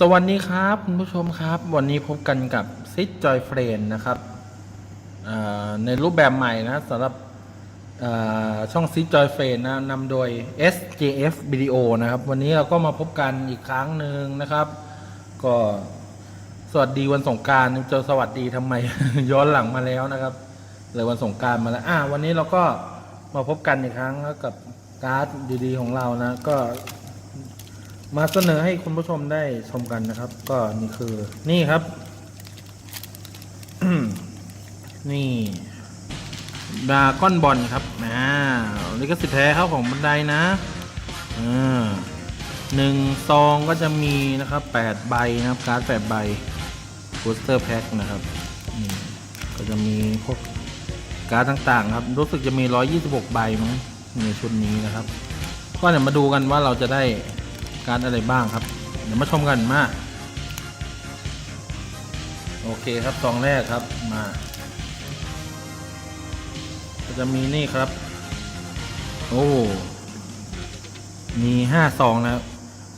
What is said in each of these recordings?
สวัสดีครับคุณผู้ชมครับ วันนี้พบกันกับซิดจอยเฟรนนะครับในรูปแบบใหม่นะสำหรับช่องซิดจอยเฟรนนะนำโดย SJF Video นะครับ วันนี้เราก็มาพบกันอีกครั้งหนึ่งนะครับ ก็สวัสดีวันสงการจะสวัสดีทำไม ย้อนหลังมาแล้วนะครับเลยวันสงการมาแล้วอะวันนี้เราก็มาพบกันอีกครั้งแล้วกับการ์ดดีๆของเรานะ ก็ มาเสนอให้คุณผู้ชมได้ชมกันนะครับ ก็นี่คือนี่ครับ นี่ดาก้อนบอลครับอ่าลิขสิทธิ์แท้ครับของบันไดนะอ่าหนึ่งซองก็จะมีนะครับแปดใบนะครับ การ์ดแปดใบบูสเตอร์แพ็คนะครับก็จะมีพวกการ์ดต่างๆ ครับ รู้สึกจะมี 126 ใบมั้งในชุดนี้นะครับ ก็เดี๋ยวมาดูกันว่าเราจะได้ การดอะไรบ้างครับ เดี๋ยวมาชมกันมา โอเคครับซองแรกครับมา ก็จะมีนี่ครับ โอ้ มีห้าซองนะ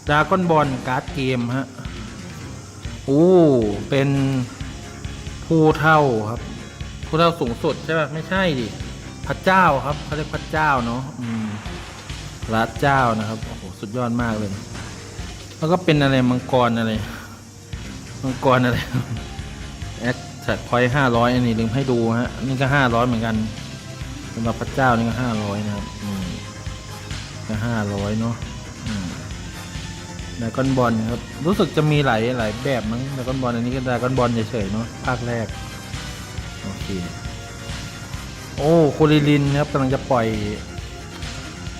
ดาก้อนบอลการ์ดเกมฮะ โอ้ เป็นผู้เท่าครับ ผู้เท่าสูงสุดใช่ป่ะไม่ใช่ดิพระเจ้าครับเขาเรียกพระเจ้าเนาะอืม รัดเจ้านะครับโอ้โหสุดยอดมากเลย แล้วก็เป็นอะไรมังกรอะไร มังกรอะไรแอคแท็กพอยห้าร้อยอันนี้ลืมให้ดูฮะนี่ก็ห้าร้อยเหมือนกันสำหรับพระเจ้านี่ก็ห้าร้อยนะครับอืมก็ห้าร้อยเนาะอืมดากอนบอลครับรู้สึกจะมีหลายหลายแบบมั้งดากอนบอลอันนี้ก็ดากอนบอลเฉยๆเนาะภาคแรกโอเคโอ้โคลิลินครับกำลังจะปล่อย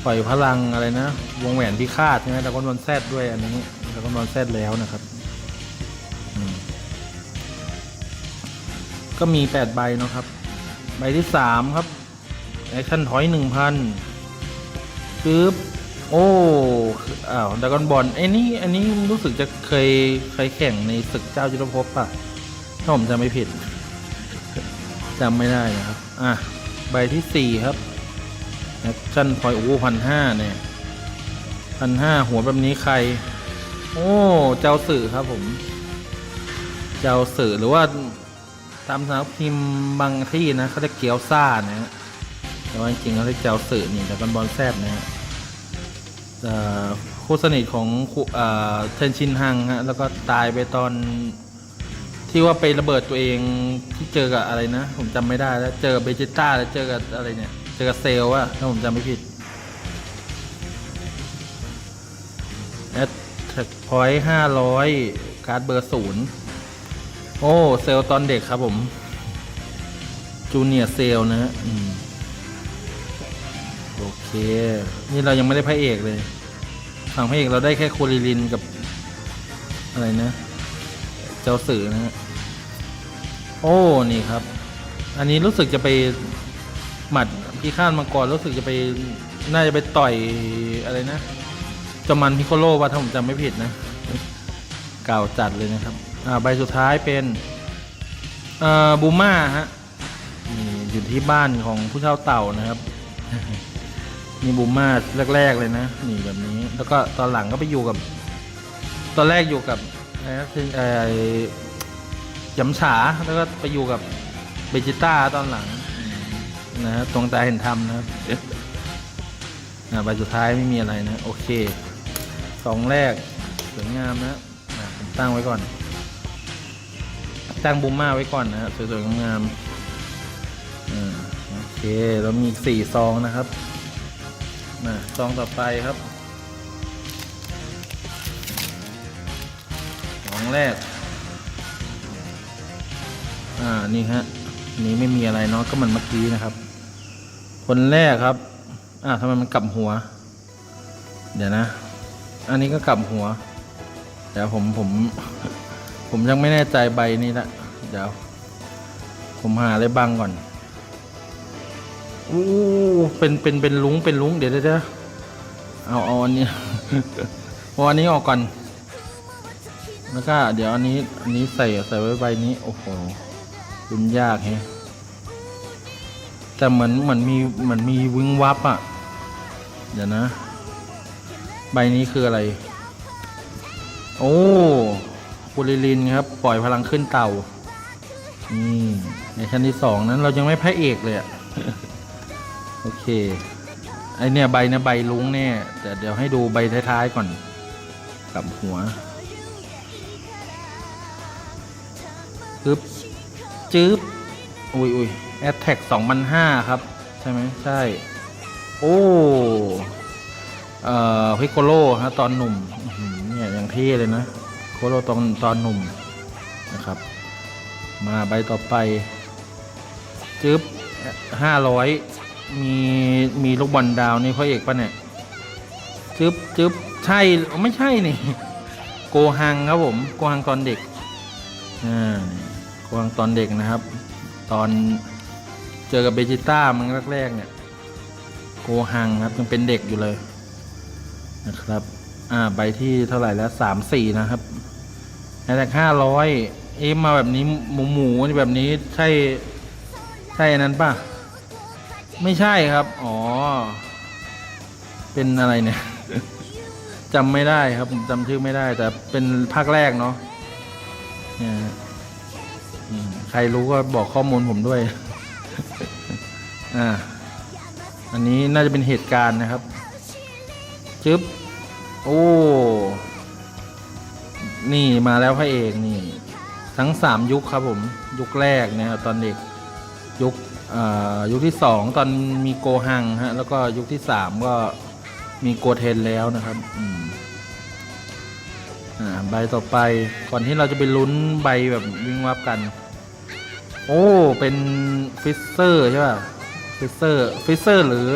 ปล่อยพลังอะไรนะ วงแหวนพิฆาตใช่ไหมแล้วก็นอนแซดด้วยอันนี้แล้วก็นอนแซดแล้วนะครับ ก็มีแปดใบนะครับ ใบที่สามครับแอคชั่นถอยหนึ่งพันปึ๊บโอ้อ้าวดากอนบอลไอ้นี่อันนี้รู้สึกจะเคยเคยแข่งในศึกเจ้ายุทธภพป่ะถ้าผมจำไม่ผิดจำไม่ได้นะครับ อะ ใบที่สี่ครับ แอคชั่นพอยโอ้พันห้าเนี่ยพันห้าหัวแบบนี้ใคร โอ้เจ้าสื่อครับผม เจ้าสื่อหรือว่าตามสำนักพิมพ์บางที่นะเขาจะเกียวซ่านะฮะแต่ว่าจริงๆเขาเรียกเจ้าสื่อนี่แต่กันบอลแซบนะฮะคู่สนิทของเทนชินฮังฮะแล้วก็ตายไปตอนที่ว่าไประเบิดตัวเองที่เจอกับอะไรนะ ผมจำไม่ได้แล้วเจอเบจิต้าแล้วเจอกับอะไรเนี่ย เจอกับเซลล์อะถ้าผมจำไม่ผิดแอดแท็กพอยต์ห้าร้อยการ์ดเบอร์ศูนย์โอ้ เซลตอนเด็กครับผม จูเนียร์เซลนะฮะอืมโอเค นี่เรายังไม่ได้พระเอกเลยฝั่งพระเอกเราได้แค่โคลิลินกับ อะไรนะ เจ้าสื่อนะฮะ โอ้ นี่ครับ อันนี้รู้สึกจะไปหมัด พี่ข้านมังกรรู้สึกจะไปน่าจะไปต่อยอะไรนะจอมันพิโคโลว่าถ้าผมจำไม่ผิดนะเก่าจัดเลยนะครับอ่าใบสุดท้ายเป็นเอ่อบูม่าฮะนี่อยู่ที่บ้านของผู้เช่าเต่านะครับนี่บูม่าแรก ๆ เลยนะ นี่แบบนี้ แล้วก็ตอนหลังก็ไปอยู่กับ ตอนแรกอยู่กับอะไรนะคือไอ้ยำฉาแล้วก็ไปอยู่กับเบจิต้าตอนหลัง นะฮะตรงตาเห็นธรรมนะครับอ่าใบสุดท้ายไม่มีอะไรนะ โอเคสองแรกสวยงามนะอะผมตั้งไว้ก่อน ตั้งบูมม่าไว้ก่อนนะสวยๆงามๆอ่าโอเคแล้วมีอีกสี่ซองนะครับมาซองต่อไปครับของแรก อ่านี่ฮะนี้ไม่มีอะไรเนาะก็เหมันเมื่อกี้นะครับ คนแรกครับ อ่าทำไมมันกลับหัว เดี๋ยวนะ อันนี้ก็กลับหัว เดี๋ยวผมผม ผมยังไม่แน่ใจใบนี้ละ เดี๋ยว ผมหาอะไรบังก่อน อู้เป็นเป็นเป็นลุงเป็นลุงเดี๋ยวเดี๋ยวเอาเอาอันนี้เอาอันนี้ออกก่อน แล้วก็เดี๋ยวอันนี้ อันนี้ใส่ใส่ไว้ใบนี้ โอ้โหลุ้นยากแฮะ แต่เหมือนเหมือนมีเหมือนมีวิงวับอะ เดี๋ยวนะ ใบนี้คืออะไร โอ้คูริลินครับ ปล่อยพลังขึ้นเต่านี่ในชั้นที่สองนั้นเรายังไม่พระเอกเลยอะโอเค ไอเนี่ยใบนะใบลุงเนี่ยแต่เดี๋ยวให้ดูใบท้ายๆก่อนกับหัวจึ๊บจึ๊บอุ้ยอุ้ย แอตแทกสองพันห้าครับ ใช่ไหมใช่ โอ้เอ่อพิโกโลฮะตอนหนุ่มเนี่ยอย่างเท่เลยนะโคโลตอนตอนหนุ่มนะครับ มาใบต่อไปจึ๊บห้าร้อยมีมีลูกบอลดาวนี่พ่อเอกปะเนี่ยจึ๊บจึ๊บใช่ไม่ใช่นี่โกหังครับผมโกหังตอนเด็กอ่าโกหังตอนเด็กนะครับ ตอน เจอกับเบจิต้ามันแรกๆเนี่ย โกหังครับยังเป็นเด็กอยู่เลยนะครับ อ่าใบที่เท่าไหร่แล้วสามสี่นะครับแอตแทกห้าร้อยเอ๊ะมาแบบนี้หมูหมูนี่แบบนี้ใช่ใช่อันนั้นป่ะ ไม่ใช่ครับ อ๋อ เป็นอะไรเนี่ยจำไม่ได้ครับผมจำชื่อไม่ได้ แต่เป็นภาคแรกเนาะเนี่ยใครรู้ก็บอกข้อมูลผมด้วย อ่า อันนี้น่าจะเป็นเหตุการณ์นะครับ จึ๊บ โอ้ นี่มาแล้วพระเอกนี่ ทั้งสามยุคครับผม ยุคแรกนะครับตอนเด็ก ยุคอ่ายุคที่สองตอนมีโกหังฮะ แล้วก็ยุคที่สามก็มีโกเทนแล้วนะครับอืมอ่าใบต่อไปก่อนที่เราจะไปลุ้นใบแบบวิ่งวับกัน โอ้ เป็นฟิสเซอร์ใช่ป่ะ ฟิเซอร์ฟิเซอร์หรือ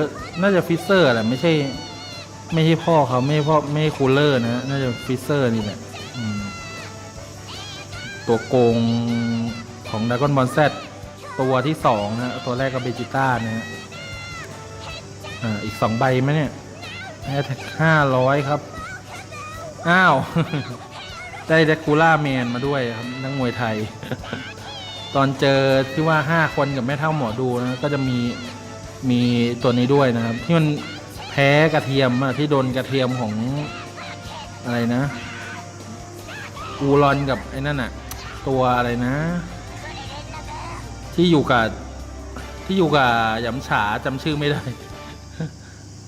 น่าจะฟิเซอร์แหละไม่ใช่ ไม่ใช่พ่อเขาไม่ใช่พ่อไม่ใช่คูลเลอร์นะน่าจะฟิเซอร์นี่แหละอืมตัวโกงของด r a ก o n บอลแซตัวที่สองนะตัวแรกก็เบจิต้านะฮะอ่าอีกสองใบไหมเนี่ยแอทห้าร้อยครับ อ้าว ได้เดกูล่าแมนมาด้วยครับนักมวยไทย ตอนเจอที่ว่าห้าคนกับแม่เท่าหมอดูนะก็จะมี มีตัวนี้ด้วยนะครับ ที่มันแพ้กระเทียมอะที่โดนกระเทียมของอะไรนะ อูรอนกับไอ้นั่นอะตัวอะไรนะ ที่อยู่กับที่อยู่กับหยำฉาจำชื่อไม่ได้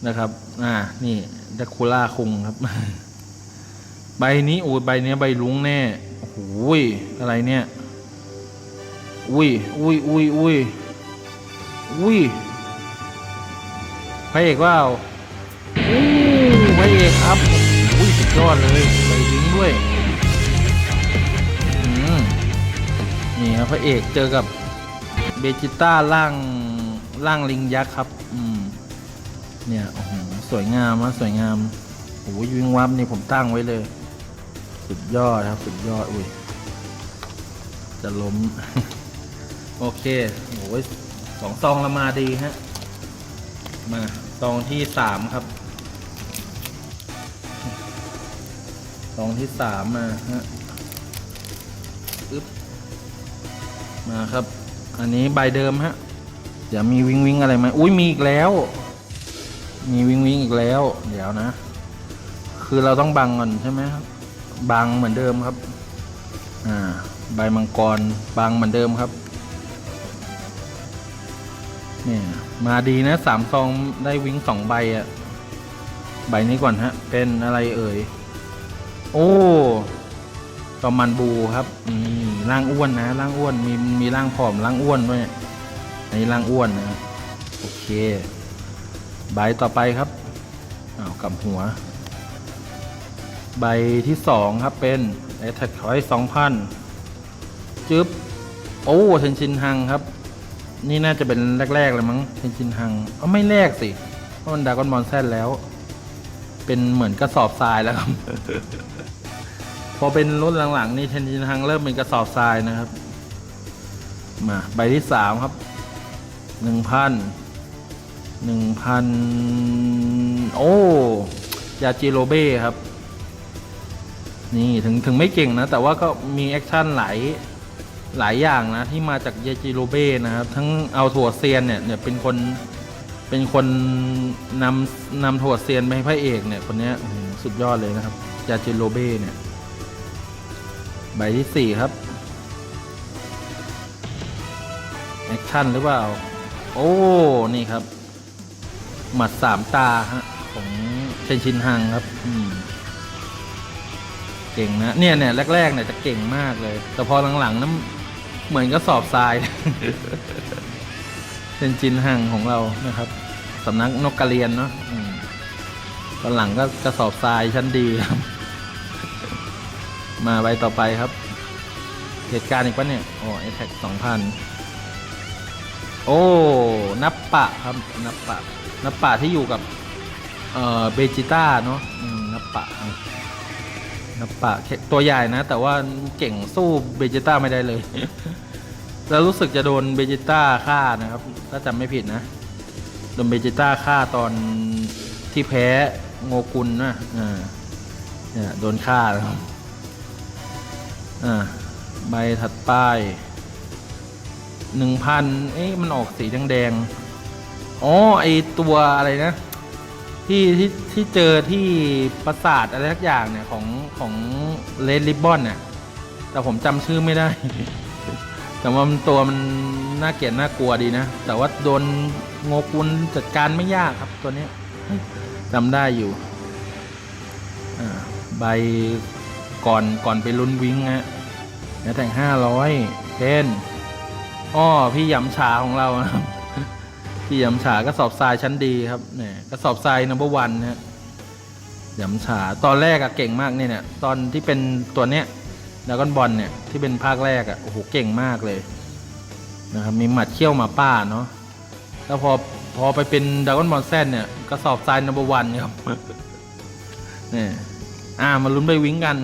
นะครับ อ่า นี่ดักคูล่าคุงครับ ใบนี้โอ้ใบเนี้ยใบลุงแน่โอ้โหยอะไรเนี่ย อุ้ย อุ้ย อุ้ย อุ้ย อุ้ย พระเอกว่าอู้พระเอกครับอุ้ยสุดยอดเลยใบลิงด้วยอืมนี่ครับพระเอกเจอกับเบจิต้าร่างร่างลิงยักษ์ครับ อืม เนี่ยโอ้โหสวยงามนะสวยงามโอ้ยวิงวับนี่ผมตั้งไว้เลย สุดยอดครับ สุดยอดอุ้ยจะล้ม โอเคโอ้ยสองซองละมาดีฮะ มา ซองที่สามครับซองที่สามมาฮะอึ๊บมาครับ อันนี้ใบเดิมฮะเดี๋ยวมีวิงวิงอะไรไหมอุ้ยมีอีกแล้ว มีวิงวิงอีกแล้ว เดี๋ยวนะ คือเราต้องบังก่อนใช่ไหมครับบังเหมือนเดิมครับ อ่า ใบมังกรบังเหมือนเดิมครับ นี่ยมาดีนะสามซองได้วิงสองใบอะ่ะใบนี้ก่อนฮะ เป็นอะไรเอ่ย โอ้ตอมันบูครับนี่ร่างอ้วนนะร่างอ้วนมีมีร่างผอมร่างอ้วนด้วยอันนี้ร่างอ้วนนะโอเค ใบต่อไปครับอ้าวกับหัว ใบที่สองครับเป็นไอทแท็กถอยสองพันจึ๊บโอ้เทนชินฮังครับ นี่น่าจะเป็นแรกๆเลยมั้งเทนชินฮังเอาไม่แรกสิ เพราะมันดากอนมอนแซนแล้ว เป็นเหมือนกระสอบทรายแล้วครับ พอเป็นรุ่นหลังๆ นี่เทนชินฮังเริ่มเป็นกระสอบทรายนะครับ มาใบที่สามครับหนึ่งพันหนึ่งพันโอ้ ยาจิโรเบ้ครับ นี่ถึงถึงไม่เก่งนะ แต่ว่าก็มีแอคชั่นหลาย หลายอย่างนะที่มาจากเยจิโรเบ้นะครับ ทั้งเอาถั่วเซียนเนี่ยเนี่ยเป็นคนเป็นคนนำนำถั่วเซียนไปให้พระเอกเนี่ยคนนี้สุดยอดเลยนะครับยาจิโรเบ้เนี่ยใบที่สี่ครับแอคชั่นหรือเปล่า โอ้ นี่ครับ หมัดสามตาฮะของเชนชินฮังครับอืมเก่งนะ เนี่ยเนี่ยแรกๆเนี่ยจะเก่งมากเลย แต่พอหลังๆนั้น เหมือนก็สอบทรายเชนชินฮังของเรานะครับสำนักนกกระเรียนเนาะอืมตอนหลังก็กระสอบทรายชั้นดีครับ มาใบต่อไปครับ เหตุการณ์อีกปะเนี่ยอ๋อไอแท็กสองพันโอ้นับปะครับนับปะนับปะที่อยู่กับ เอ่อเบจิต้าเนาะอืมนับปะครับ นับปะตัวใหญ่นะ แต่ว่าเก่งสู้เบจิต้าไม่ได้เลย แล้วรู้สึกจะโดนเบจิต้าฆ่านะครับ ถ้าจำไม่ผิดนะ โดนเบจิต้าฆ่าตอนที่แพ้โงกุลนะอ่าเนี่ยโดนฆ่านะครับอ่าใบถัดป้ายหนึ่งพันเอ๊ะมันออกสีแดงๆอ๋อไอตัวอะไรนะ ที่ที่ที่เจอที่ปราสาทอะไรสักอย่างเนี่ยของของเลดริบบอนเนี่ยแต่ผมจำชื่อไม่ได้ แต่ว่ามันตัวมันน่าเกลียดน่ากลัวดีนะ แต่ว่าโดนโงกุลจัดการไม่ยากครับตัวนี้จำได้อยู่ใบก่อนก่อนไปลุ้นวิงฮะแล้วแต่งห้าร้อยเป็นอ้อพี่ยำฉาของเรานะครับ พี่ยำฉากระสอบทรายชั้นดีครับเนี่ยกระสอบทรายนัมเบอร์วันนะฮะยำฉาตอนแรกอะเก่งมากเนี่ยเนี่ยตอนที่เป็นตัวเนี้ยดากอนบอลเนี่ยที่เป็นภาคแรกอะโอ้โหเก่งมากเลยนะครับมีหมัดเขี้ยวมาป้าเนาะแล้วพอพอไปเป็นดากอนบอลแซนเนี่ยกระสอบทรายนัมเบอร์วันครับเนี่ยอ่ามาลุ้นไปวิ่งกัน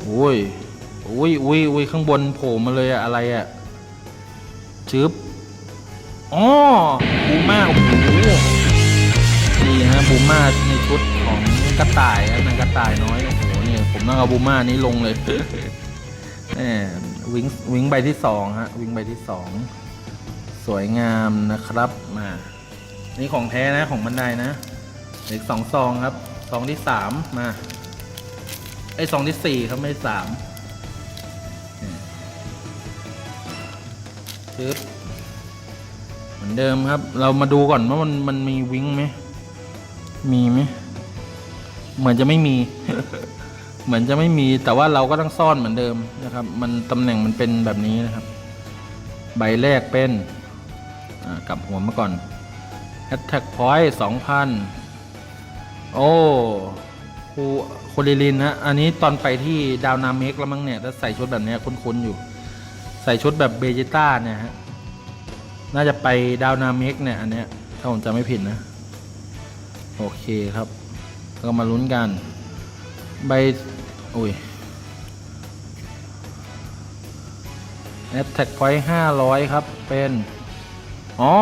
โอ้ยโอ้ยอุ้ยอุ้ยข้างบนโผล่มาเลยอะอะไรอะชึบ อ๋อบูมาโอ้โหนี่ฮะบูมาในชุดของกระต่ายนะนางกระต่ายน้อยโอ้โหเนี่ยผมต้องเอาบูมานี้ลงเลยแหมวิงวิงใบที่สองฮะวิงใบที่สองสวยงามนะครับมานี่ของแท้นะของบันไดนะเหล็กสองซองครับซองที่สามมาไอ้ซองที่สี่ครับไม่สามนี่ปึ๊บ เหมือนเดิมครับ เรามาดูก่อนว่ามันมันมีวิงไหมมีไหมเหมือนจะไม่มี เหมือนจะไม่มี แต่ว่าเราก็ต้องซ่อนเหมือนเดิมนะครับ มันตำแหน่งมันเป็นแบบนี้นะครับ ใบแรกเป็นกลับหัวมาก่อน Attack Point 2,000 โอ้ครูโคลิลินนะอันนี้ตอนไปที่ดาวนาเมกแล้วมั้งเนี่ยถ้าใส่ชุดแบบนี้คุ้นๆอยู่ ใส่ชุดแบบเบจิต้าเนี่ยฮะ น่าจะไปดาวนาเมกเนี่ย อันเนี้ย ถ้าผมจำไม่ผิดนะ โอเคครับ ก็มาลุ้นกัน ใบ อุ้ย Attack Point 500ครับ เป็น อ๋อ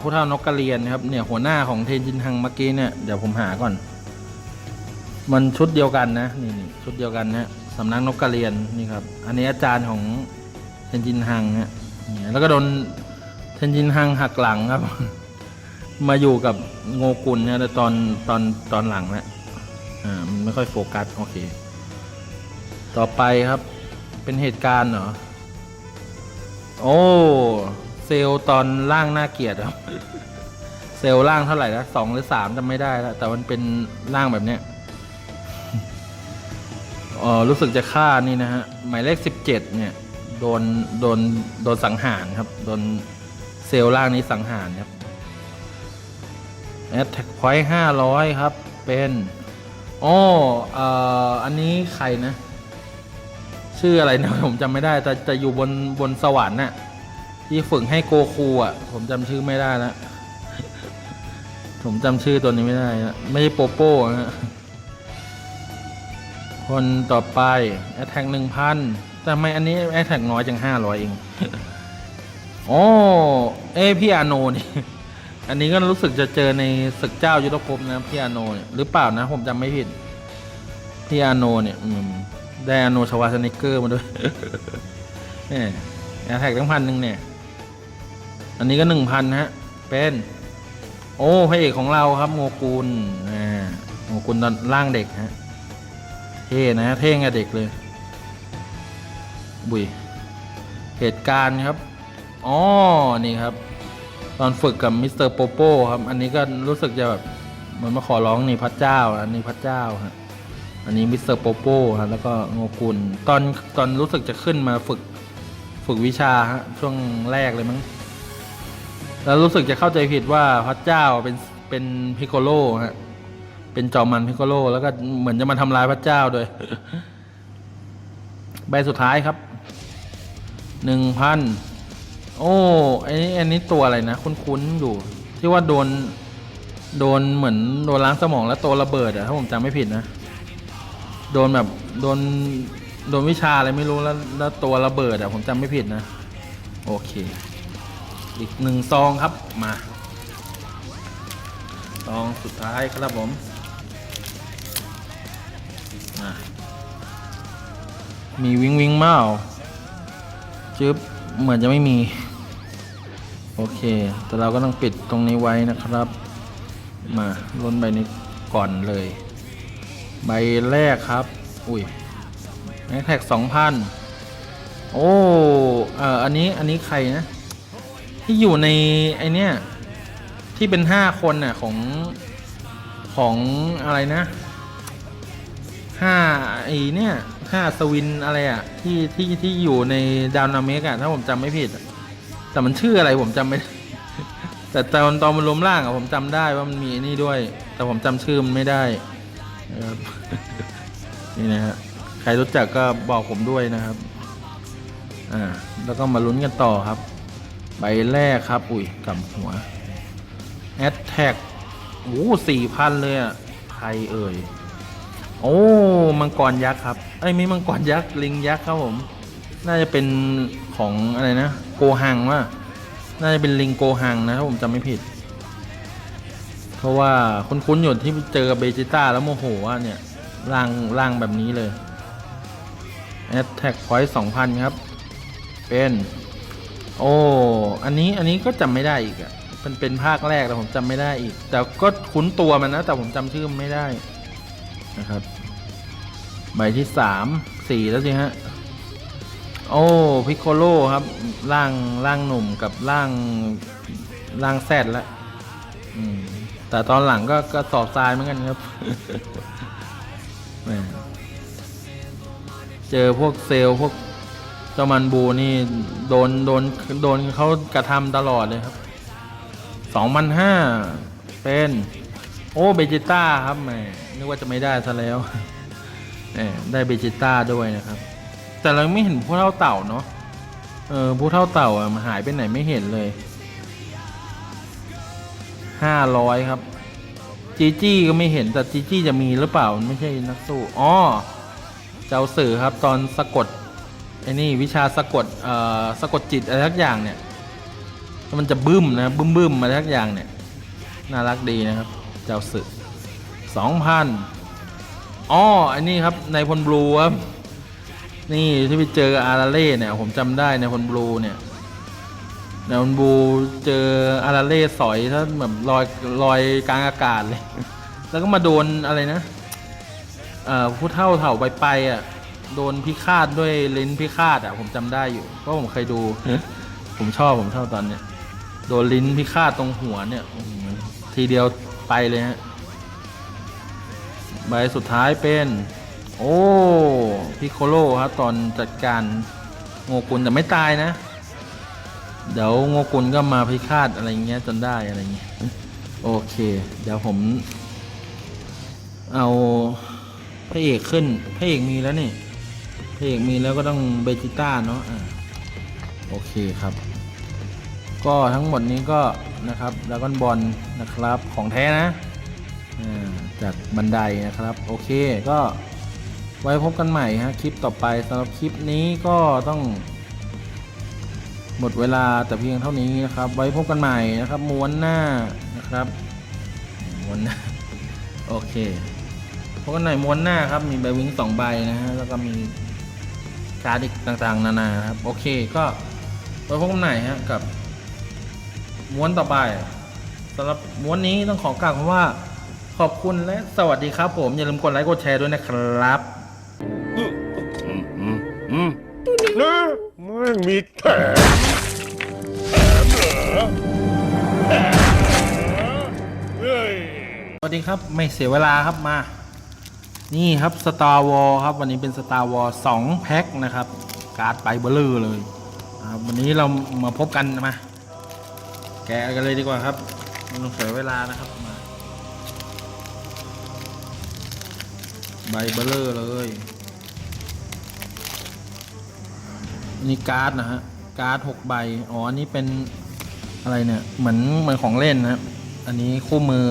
ผู้เท่านกกระเรียนครับ เนี่ย หัวหน้าของเทนจินฮังเมื่อกี้เนี่ย เดี๋ยวผมหาก่อน มันชุดเดียวกันนะ นี่นี่ชุดเดียวกันนะสำนักนกกระเรียนนี่ครับ อันนี้อาจารย์ของเทนจินฮังฮะนี่แล้วก็โดน เทนจินฮังหักหลังครับ มาอยู่กับโงกุลเนี่ยแต่ตอนตอนตอนหลังแล้วอ่ามันไม่ค่อยโฟกัสโอเค ต่อไปครับ เป็นเหตุการณ์เหรอ โอ้ เซลล์ตอนล่างน่าเกลียดครับ เซลล์ล่างเท่าไหร่นะสองหรือสามจำไม่ได้แล้วแต่มันเป็นล่างแบบเนี้ยเออรู้สึกจะฆ่านี่นะฮะ หมายเลขสิบเจ็ดเนี่ย โดน โดน โดนสังหารครับ โดน เซลล์ล่างนี้สังหารครับแอตแทกพอยห้าร้อยครับ เป็นโอ้อ่ออันนี้ใครนะ ชื่ออะไรนะผมจำไม่ได้ แต่จะอยู่บนบนสวรรค์น่ะที่ฝึกให้โกคูอะ ผมจำชื่อไม่ได้แล้วผมจำชื่อตัวนี้ไม่ได้นะไม่ใช่โปโป้นะ คนต่อไป แอ t แทกหนึ่งพันแต่ทำไมอันนี้แอ t แทกน้อยจังห้าร้อยเอง โอ้เอพี่อาโนนี่อันนี้ก็รู้สึกจะเจอในศึกเจ้ายุทธภพนะพี่อาโนเนี่ยหรือเปล่านะผมจำไม่ผิดพี่อาโนเนี่ยอืมได้อาโนชวาสเนเกอร์มาด้วยเนี่ยแอ t แทกตั้งพันหนึ่งเนี่ย อันนี้ก็หนึ่งพันฮะ เป็น โอ้พระเอกของเราครับโงกุลอ่าโงกุลตอนร่างเด็กฮะเท่นะเท่งกับเด็กเลย บุยเหตุการณ์ครับ อ๋อ นี่ครับ ตอนฝึกกับมิสเตอร์โปโป้ครับ อันนี้ก็รู้สึกจะแบบเหมันมาขอร้องนี่พระเจ้า อันนี้พระเจ้าฮะอันนี้มิสเตอร์โปโป้ฮะแล้วก็โงกุลตอนตอนรู้สึกจะขึ้นมาฝึกฝึกวิชาฮะช่วงแรกเลยมั้งแล้วรู้สึกจะเข้าใจผิดว่าพระเจ้าเป็นเป็นพิโกโลฮะเป็นจอมันพิโกโลแล้วก็เหมือนจะมาทำลายพระเจ้าด้วยใบสุดท้ายครับหนึ่งพัน โอ้ไอ้อันนี้ตัวอะไรนะ คุ้นๆอยู่ ที่ว่าโดน โดนเหมือนโดนล้างสมองแล้วตัวระเบิดอะถ้าผมจำไม่ผิดนะ โดนแบบโดนโดนวิชาอะไรไม่รู้แล้วแล้วตัวระเบิดอะผมจำไม่ผิดนะ โอเค อีกหนึ่งซองครับมาซองสุดท้ายครับผมมีวิงวิงเมาจึ๊บเหมือนจะไม่มี โอเค แต่เราก็ต้องปิดตรงนี้ไว้นะครับ มาล้นใบนี้ก่อนเลย ใบแรกครับ อุ้ยแม็กแท็กสองพันโอ้ เอ่อ อันนี้ อันนี้ใครนะ ที่อยู่ใน ไอเนี้ย ที่เป็นห้าคนน่ะ ของ ของอะไรนะห้าไอเนี้ยห้าสวินอะไรอะที่ที่ที่อยู่ในดาวนาเมกอะถ้าผมจำไม่ผิดอะ แต่มันชื่ออะไรผมจำไม่ แต่ตอนตอนมันล้มล่างอะผมจำได้ว่ามันมีนี่ด้วย แต่ผมจำชื่อมันไม่ได้นี่นะฮะใครรู้จักก็บอกผมด้วยนะครับ อ่า แล้วก็มาลุ้นกันต่อครับ ใบแรกครับ อุ้ยกำหัวแอดแท็กโอ้สี่พันเลยอะใครเอ่ย โอ้ มังกรยักษ์ครับ ไอ้ไม่มังกรยักษ์ ลิงยักษ์ครับผม น่าจะเป็นของอะไรนะ โกหังว่าน่าจะเป็นลิงโกหังนะถ้าผมจำไม่ผิด เพราะว่าคุ้นๆอยู่ที่เจอกับเบจิต้าแล้วโมโหว่าเนี่ยร่างร่างแบบนี้เลยแอดแทกพอยต์สองพันครับ เป็น โอ้ อันนี้อันนี้ก็จำไม่ได้อีกอะ่ะมันเป็นภาคแรกแต่ผมจำไม่ได้อีก แต่ก็คุ้นตัวมันนะ แต่ผมจำชื่อมไม่ได้นะครับ ใบที่สามสี่แล้วสิฮะ โอ้พิโคโลครับร่างร่างหนุ่มกับร่างร่างแซดแล้วแต่ตอนหลังก็ก็สอบทรายเหมือนกันครับ เจอพวกเซลพวกเจ้ามันบูนี่โดนโดนโดนเขากระทำตลอดเลยครับสองพันห้าเป็น โอ้เบจิต้าครับแหมนึกว่าจะไม่ได้ซะแล้วได้เบจิต้าด้วยนะครับ แต่เราไม่เห็นผู้เท่าเต่าเนาะ เออผู้เท่าเต่าอะมันหายไปไหนไม่เห็นเลย ห้าร้อยครับ จีจี้ก็ไม่เห็นแต่จีจี้จะมีหรือเปล่า ไม่ใช่นักสู้ อ๋อ เจ้าสื่อครับตอนสะกดไอ้นี่วิชาสะกด เอ่อ สะกดจิตอะไรทักอย่างเนี่ย มันจะบึ้มนะบึ้มบึ้มมาทักอย่างเนี่ย น่ารักดีนะครับ เจ้าสื่อสองพันอ๋ออันนี้ครับในพลบลูครับ นี่ที่ไปเจออาราเล่เนี่ย ผมจำได้ในพลบลูเนี่ยในพลบลูเจออาราเล่สอยถ้าแบบลอยลอยกลางอากาศเลย แล้วก็มาโดนอะไรนะเอ่อผู้เท่าเถ่าไปไปอะโดนพิฆาตด้วยลิ้นพิฆาตอะ ผมจำได้อยู่เพราะผมเคยดู ผมชอบผมชอบตอนเนี้ยโดนลิ้นพิฆาตตรงหัวเนี่ยทีเดียวไปเลยฮะใบสุดท้ายเป็น โอ้พิโคโลครับตอนจัดการโงกุลแต่ไม่ตายนะ เดี๋ยวโงกุลก็มาพิฆาตอะไรเงี้ยจนได้อะไรเงี้ยโอเค เดี๋ยวผม เอาพระเอกขึ้นพระเอกมีแล้วนี่พระเอกมีแล้วก็ต้องเบจิต้าเนาะอ่าโอเคครับ ก็ทั้งหมดนี้ก็นะครับแล้วก็บอลนะครับของแท้นะจากบันไดนะครับ โอเคก็ ไว้พบกันใหม่ฮะคลิปต่อไปสำหรับคลิปนี้ก็ต้อง หมดเวลาแต่เพียงเท่านี้นะครับ ไว้พบกันใหม่นะครับม้วนหน้านะครับม้วนหน้าโอเคพบกันในม้วนหน้าครับมีใบวิ้งสองใบนะฮะแล้วก็มีการ์ดอีกต่างๆ นานาครับ โอเคก็ไว้พบกันใหม่ฮะกับม้วนต่อไปสำหรับม้วนนี้ต้องขอกล่าวคำว่าขอบคุณและสวัสดีครับผม อย่าลืมกดไลค์กดแชร์ด้วยนะครับ ม่งมีแถมแถมเหรอแถมเหรอเฮ้ยสวัสดีครับไม่เสียเวลาครับมา นี่ครับ Star War ครับ วันนี้เป็น Star War 2แพ็คนะครับ การ์ดไปเบลลอร์เลยครับวันนี้เรามาพบกันมา แกะกันเลยดีกว่าครับไมันต้องเสียเวลานะครับมาใบเบลเลอร์เลย นนี่การ์ดนะฮะ การ์ดหกใบ อ๋ออันนี้เป็นอะไรเนี่ย เหมือนเหมือนของเล่นนะอันนี้คู่มือ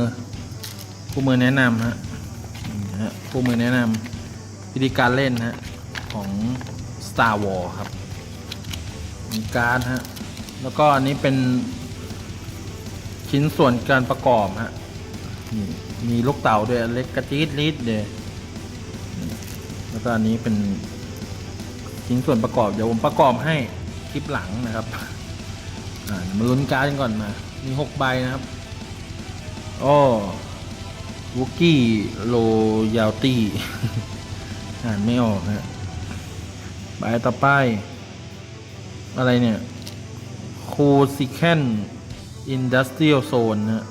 คู่มือแนะนำฮะฮะ คู่มือแนะนำวิธีการเล่นฮะ ของ Star War ครับมีการ์ดฮะ แล้วก็อันนี้เป็นชิ้นส่วนการประกอบฮะนี่มีลูกเต่าด้วยเล็กกระจี๊ดลิดเลยแล้วก็อันนี้เป็น ชิ้นส่วนประกอบเดี๋ยวผมประกอบให้คลิปหลังนะครับมาลุ้นการ์ดกันก่อนมามีหกใบนะครับโอ้วุกี้โลยาวตี้อ่านไม่ออกฮะใบต่อไป อะไรเนี่ยโคซิแคนอินดัสเทรียลโซนนะ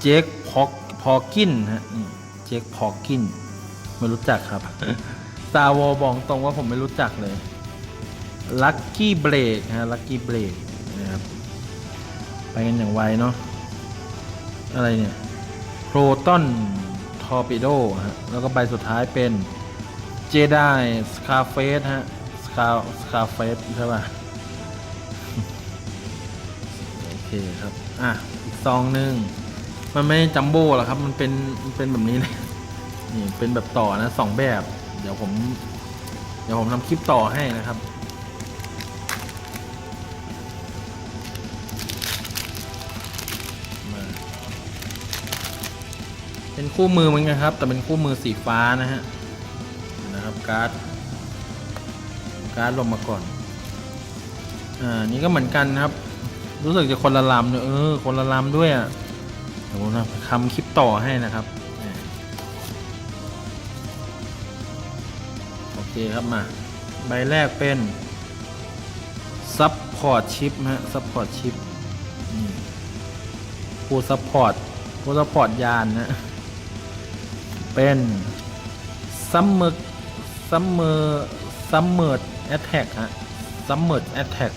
เจคพอกพอกินฮะนี่ เจคพอกินไม่รู้จักครับตาวอบอกตรงว่าผมไม่รู้จักเลยลัคกี้เบรกฮะลัคกี้เบรกนะครับ ไปกันอย่างไวเนาะอะไรเนี่ยโปรตอนทอร์ปิโดฮะแล้วก็ใบสุดท้ายเป็นเจไดสคาเฟสฮะสคาสคาเฟสใช่ป่ะโอเคครับ อะ อีกซองหนึ่ง มันไม่จัมโบ้หรอกครับ มันเป็นมันเป็นแบบนี้เลย นี่เป็นแบบต่อนะสองแบบ เดี๋ยวผม เดี๋ยวผมทำคลิปต่อให้นะครับมาเป็นคู่มือเหมือนกันครับ แต่เป็นคู่มือสีฟ้านะฮะนะครับการ์ดการ์ดลงมาก่อน อ่า นี่ก็เหมือนกันครับ รู้สึกจะคนละลำเนี่ยเออ คนละลำด้วยอะ เดี๋ยวผมทำคลิปต่อให้นะครับ โอเคครับมา ใบแรกเป็นซับพอร์ตชิปฮะซับพอร์ตชิปผู้ซัพพอร์ตผู้ซัพพอร์ตยานนะ เป็นซัมเมอร์ซัมเมอร์ซัมเมอร์แอตแทกฮะซัมเมอร์แอตแทก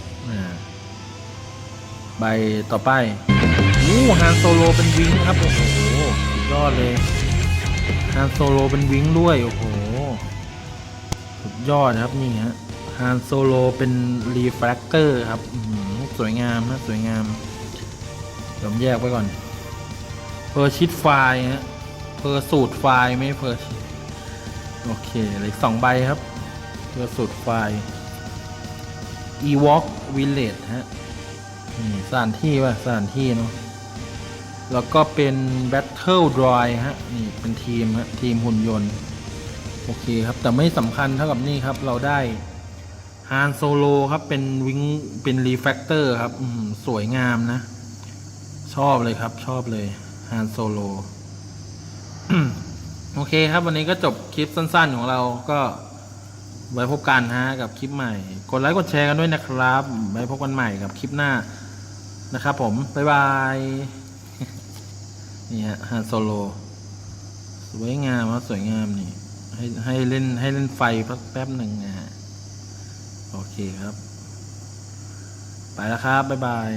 ใบต่อไป อู้ฮานโซโลเป็นวิงครับ โอ้โหสุดยอดเลยฮานโซโลเป็นวิงด้วย โอ้โห สุดยอดครับนี่ฮะฮานโซโลเป็นรีแฟลคเตอร์ครับสวยงามนะสวยงามเดี๋ยวผมแยกไว้ก่อน เพอร์ชิดไฟล์ฮะเพอร์สูตรไฟล์ไม่เพอร์ชิดโอเคเหลือสองใบครับเพอร์สูตรไฟล์ e w a l k Village ฮะนี่สถานที่ว่าสถานที่เนาะ แล้วก็เป็น Battle Droid ฮะ นี่เป็นทีมฮะ ทีมหุ่นยนต์ โอเคครับ แต่ไม่สำคัญเท่ากับนี่ครับ เราได้ฮานโซโลครับ เป็นวิงเป็นรีแฟกเตอร์ครับสวยงามนะ ชอบเลยครับ ชอบเลยฮานโซโลโอเคครับวันนี้ก็จบคลิปสั้นๆของเราก็ไว้พบกันฮะกับคลิปใหม่ กดไลค์กดแชร์กันด้วยนะครับ ไว้พบกันใหม่กับคลิปหน้านะครับผม บ๊ายบาย นี่ฮะฮานโซโล สวยงามครับสวยงามนี่ ให้ให้เล่นให้เล่นไฟแป๊บแป๊บหนึ่งนะฮะ โอเคครับ ไปแล้วครับ บ๊ายบาย